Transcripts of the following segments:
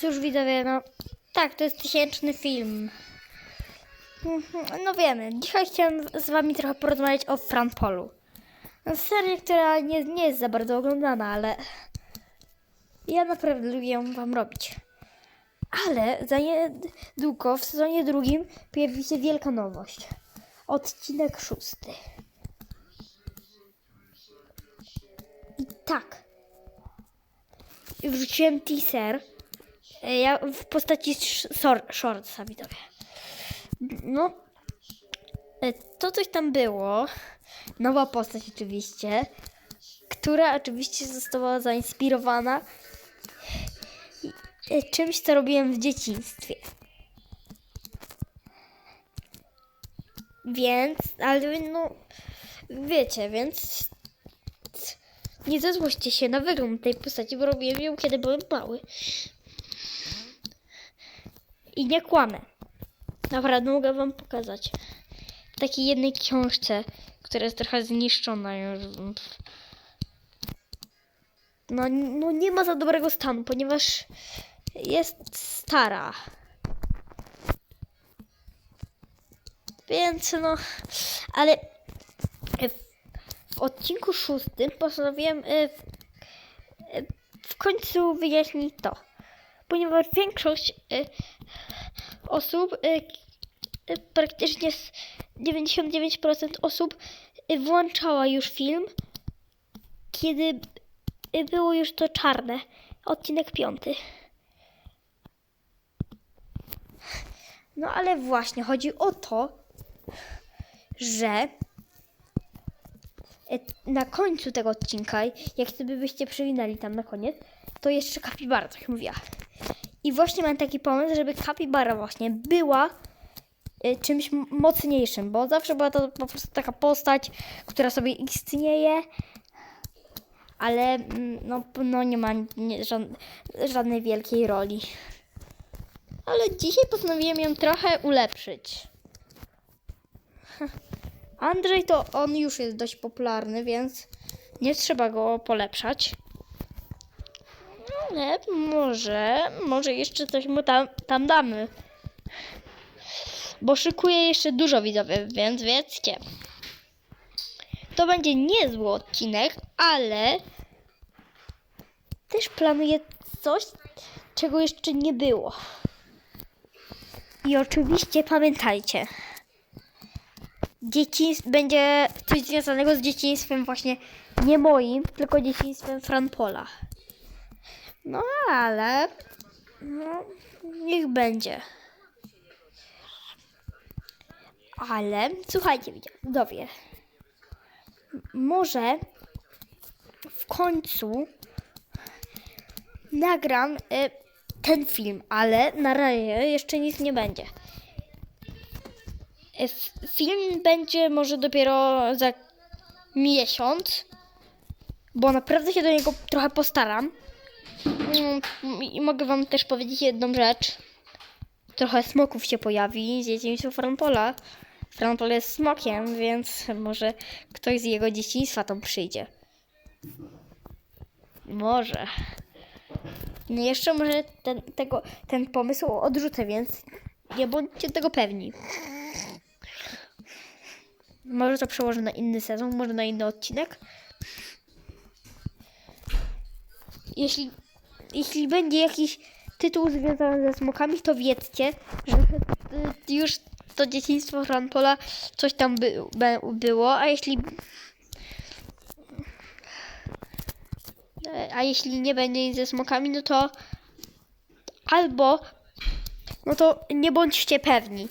Cóż widzowie, no tak, to jest tysięczny film. Mhm, No wiemy, dzisiaj chciałem z wami trochę porozmawiać o Franpolu. No, Seria, która nie, nie jest za bardzo oglądana, ale ja naprawdę lubię ją wam robić. Ale za niedługo, w sezonie drugim, pojawi się wielka nowość. Odcinek szósty. I tak. Wrzuciłem teaser. E, Ja w postaci sh- sor- shortsa, widzowie. No. e, To coś tam było. Nowa postać oczywiście. Która oczywiście została zainspirowana e, czymś, co robiłem w dzieciństwie. Więc, ale no, wiecie, więc nie zezłoście się na wygląd tej postaci, bo robiłem ją, kiedy byłem mały. I nie kłamę. Naprawdę mogę wam pokazać. W takiej jednej książce, która jest trochę zniszczona już. No, no nie ma za dobrego stanu, ponieważ jest stara. Więc no, ale w, odcinku szóstym postanowiłem w, y, w końcu wyjaśnić to. Ponieważ większość y, osób, y, praktycznie z 99% osób y, włączała już film, kiedy y, było już to czarne. Odcinek piąty. No ale właśnie chodzi o to, że na końcu tego odcinka, jak sobie byście przewinęli tam na koniec, to jeszcze kapibara, tak jak mówiła. I właśnie mam taki pomysł, żeby kapibara właśnie była e, czymś mocniejszym, bo zawsze była to po prostu taka postać, która sobie istnieje, ale mm, no, no nie ma nie, żad, żadnej wielkiej roli. Ale dzisiaj postanowiłem ją trochę ulepszyć. Andrzej to on już jest dość popularny, więc nie trzeba go polepszać. Ale może, może jeszcze coś mu tam, tam damy. Bo szykuję jeszcze dużo widzowie, więc wiedzcie. To będzie niezły odcinek, ale też planuję coś, czego jeszcze nie było. I oczywiście pamiętajcie, dzieciństw będzie coś związanego z dzieciństwem właśnie nie moim, tylko dzieciństwem Franpola. No ale no, niech będzie. Ale słuchajcie, widzowie, może w końcu nagram y, ten film, ale na razie jeszcze nic nie będzie. Y, Film będzie może dopiero za miesiąc, bo naprawdę się do niego trochę postaram. Mm, I mogę wam też powiedzieć jedną rzecz. Trochę smoków się pojawi z dzieciństwa Franpola. Franpol jest smokiem, więc może ktoś z jego dzieciństwa tam przyjdzie. Może. No jeszcze może ten, tego, ten pomysł odrzucę, więc nie bądźcie tego pewni. Może to przełożę na inny sezon, może na inny odcinek. Jeśli, jeśli będzie jakiś tytuł związany ze smokami, to wiedzcie, że y, już to dzieciństwo Franpola coś tam by, by, było, a jeśli A jeśli nie będzie nic ze smokami, no to albo no to nie bądźcie pewni.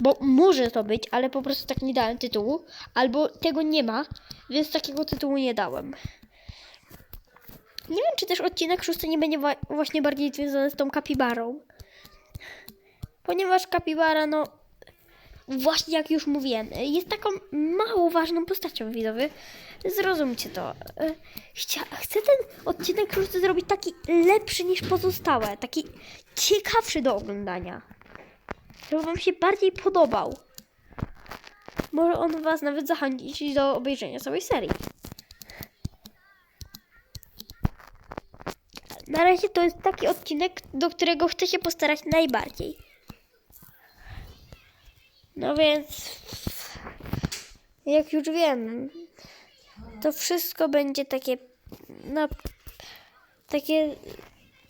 Bo może to być, ale po prostu tak nie dałem tytułu, albo tego nie ma, więc takiego tytułu nie dałem. Też odcinek szósty nie będzie właśnie bardziej związany z tą kapibarą. Ponieważ kapibara, no właśnie jak już mówiłem, jest taką mało ważną postacią widzowy. Zrozumcie to. E, Chcia, chcę ten odcinek szósty zrobić taki lepszy niż pozostałe, taki ciekawszy do oglądania. Żeby wam się bardziej podobał. Może on was nawet zachęcić do obejrzenia całej serii. Na razie to jest taki odcinek, do którego chcę się postarać najbardziej. No więc, jak już wiem, to wszystko będzie takie, no, takie,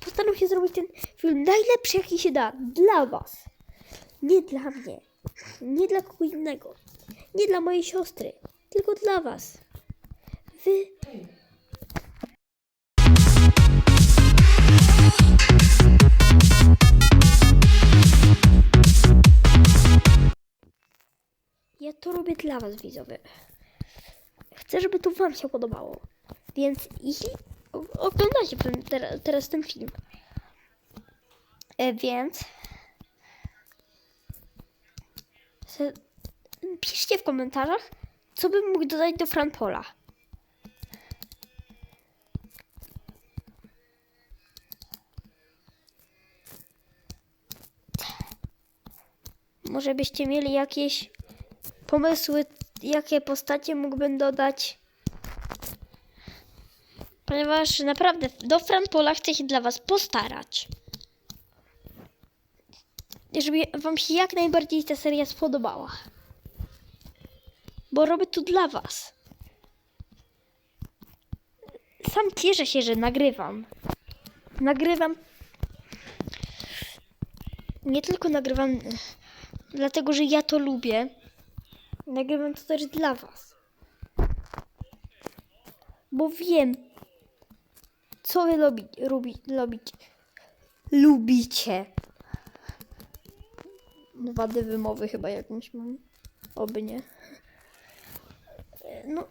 postaram się zrobić ten film najlepszy, jaki się da, dla was. Nie dla mnie, nie dla kogo innego, nie dla mojej siostry, tylko dla was. Wy robię dla Was, widzowie. Chcę, żeby to Wam się podobało. Więc jeśli oglądacie ten, teraz, teraz ten film, e, więc se, piszcie w komentarzach, co bym mógł dodać do Franpola. Może byście mieli jakieś pomysły, jakie postacie mógłbym dodać. Ponieważ naprawdę do Franpola chcę się dla Was postarać. Żeby Wam się jak najbardziej ta seria spodobała. Bo robię to dla Was. Sam cieszę się, że nagrywam. Nagrywam. Nie tylko nagrywam dlatego, że ja to lubię. Nagrywam to też dla Was. Bo wiem, co Wy lubi, lubi, lubić, lubicie. Wady wymowy chyba jakąś mam. Oby nie. No,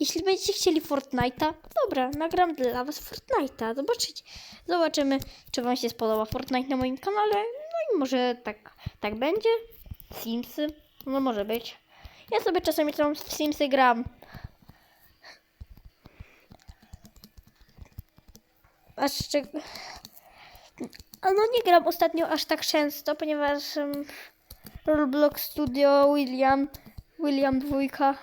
jeśli będziecie chcieli Fortnite'a, dobra, nagram dla Was Fortnite'a. Zobaczycie. Zobaczymy, czy Wam się spodoba Fortnite na moim kanale. No i może tak, tak będzie. Simsy. No może być. Ja sobie czasami tam w Simsy gram. Aż. A no nie gram ostatnio aż tak często, ponieważ um, Roblox Studio, William, William dwójka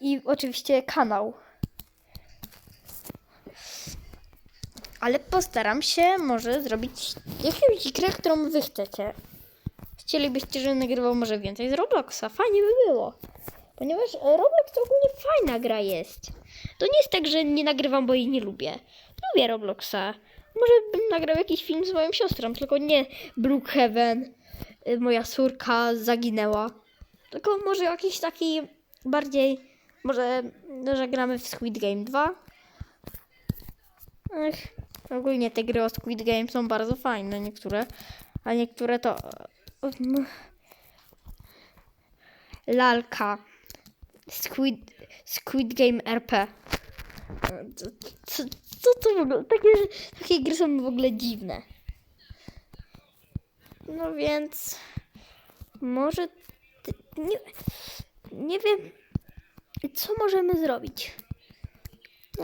i oczywiście kanał. Ale postaram się może zrobić jakąś grę, którą wy chcecie. Chcielibyście, żebym nagrywał może więcej z Robloxa. Fajnie by było. Ponieważ Roblox to ogólnie fajna gra jest. To nie jest tak, że nie nagrywam, bo jej nie lubię. Lubię Robloxa. Może bym nagrał jakiś film z moją siostrą, tylko nie Brookhaven, y, moja córka zaginęła. Tylko może jakiś taki bardziej, może, że gramy w Squid Game 2. Ech, ogólnie te gry o Squid Game są bardzo fajne, niektóre, a niektóre to... Lalka. Squid, Squid Game RP. Co, co, to w ogóle? Takie, takie gry są w ogóle dziwne. No więc... Może... Nie, nie wiem, co możemy zrobić.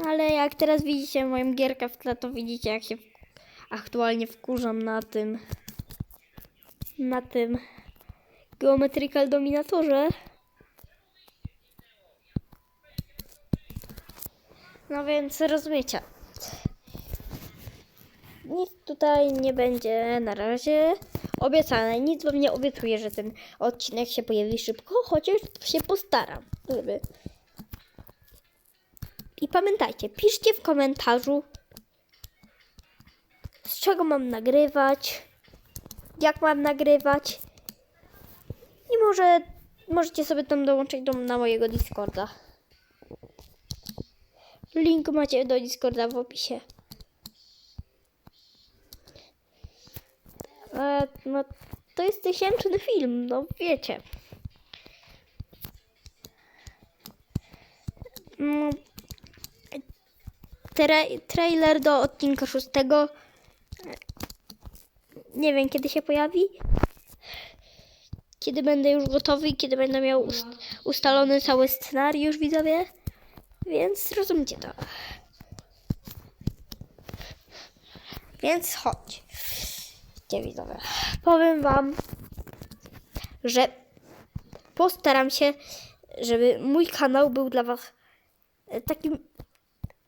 Ale jak teraz widzicie moją gierkę w tle, to widzicie jak się aktualnie wkurzam na tym na tym Geometrical Dominatorze. No więc rozumiecie. Nic tutaj nie będzie na razie obiecane. Nic wam nie obiecuję, że ten odcinek się pojawi szybko, chociaż się postaram, żeby. I pamiętajcie, piszcie w komentarzu, z czego mam nagrywać, jak mam nagrywać. I może możecie sobie tam dołączyć do, na mojego Discorda. Link macie do Discorda w opisie. E, no, to jest tysięczny film, no wiecie. No, tra trailer do odcinka szóstego. Nie wiem, kiedy się pojawi. Kiedy będę już gotowy i kiedy będę miał ust ustalony cały scenariusz, widzowie. Więc rozumiecie to. Więc chodź. Gdzie widzowie? Powiem wam, że postaram się, żeby mój kanał był dla was e, takim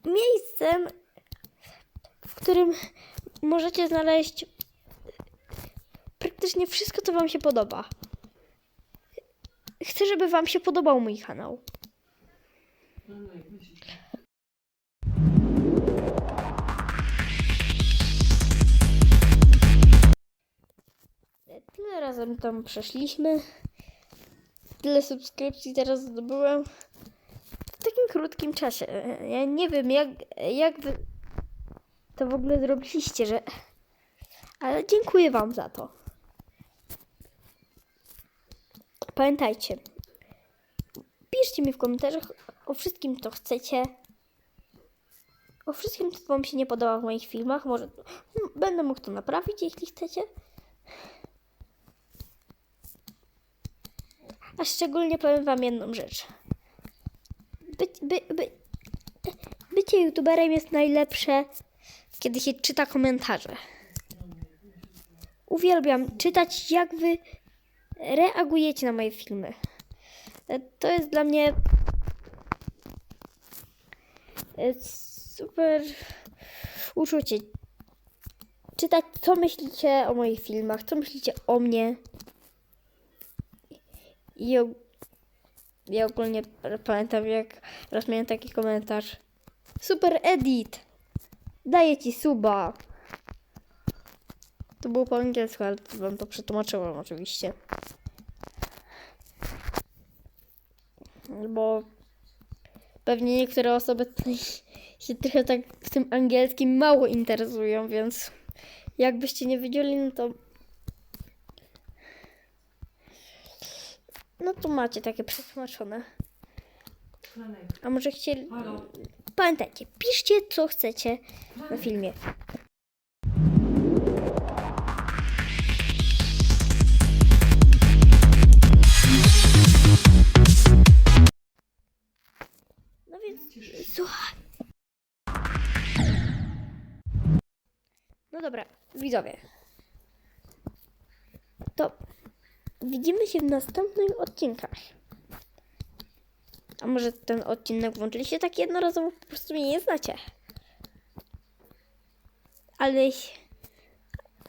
miejscem, którym możecie znaleźć praktycznie wszystko, co Wam się podoba. Chcę, żeby Wam się podobał mój kanał. Tyle razem tam przeszliśmy. Tyle subskrypcji teraz zdobyłem. W takim krótkim czasie. Ja nie wiem, jak, jak wy to w ogóle zrobiliście, że. Ale dziękuję Wam za to. Pamiętajcie, piszcie mi w komentarzach o wszystkim, co chcecie. O wszystkim, co Wam się nie podoba w moich filmach. Może mm, będę mógł to naprawić, jeśli chcecie. A szczególnie powiem Wam jedną rzecz. By, by, by, bycie youtuberem jest najlepsze, kiedy się czyta komentarze. Uwielbiam czytać, jak Wy reagujecie na moje filmy. E, To jest dla mnie e, super uczucie. Czytać, co myślicie o moich filmach, co myślicie o mnie. I og- ja ogólnie pamiętam, jak raz miałem taki komentarz. Super edit! Daję ci suba! To było po angielsku, ale wam to przetłumaczyłem oczywiście. Bo pewnie niektóre osoby się trochę tak z tym angielskim mało interesują, więc jakbyście nie wiedzieli, no to no to macie takie przetłumaczone. A może chcieli... Pamiętajcie, piszcie co chcecie na filmie. Widzowie. To widzimy się w następnych odcinkach. A może ten odcinek włączyliście tak jednorazowo, po prostu mnie nie znacie. Ale,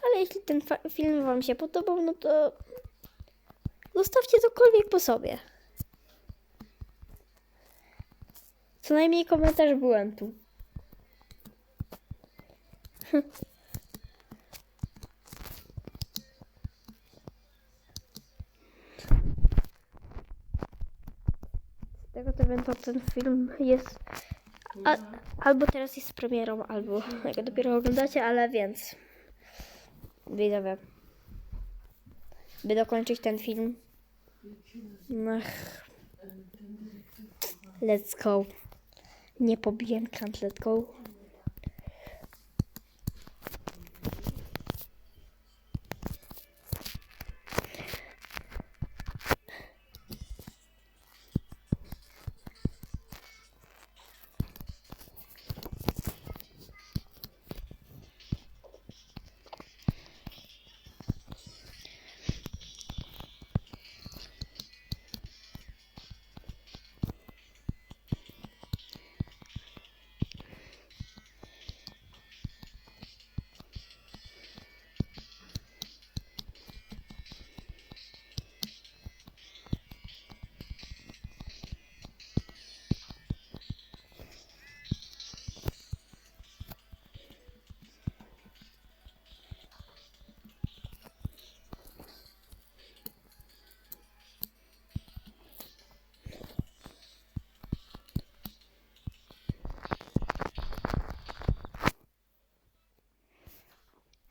ale jeśli ten film Wam się podobał, no to zostawcie cokolwiek po sobie. Co najmniej komentarz byłem tego to wiem, to ten film jest. A, albo teraz jest premierą, albo jak dopiero oglądacie, ale więc. Widzowie. By dokończyć ten film. Ach. Let's go. Nie pobiję kant, let's go.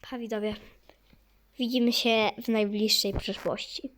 Pa. Widzimy się w najbliższej przyszłości.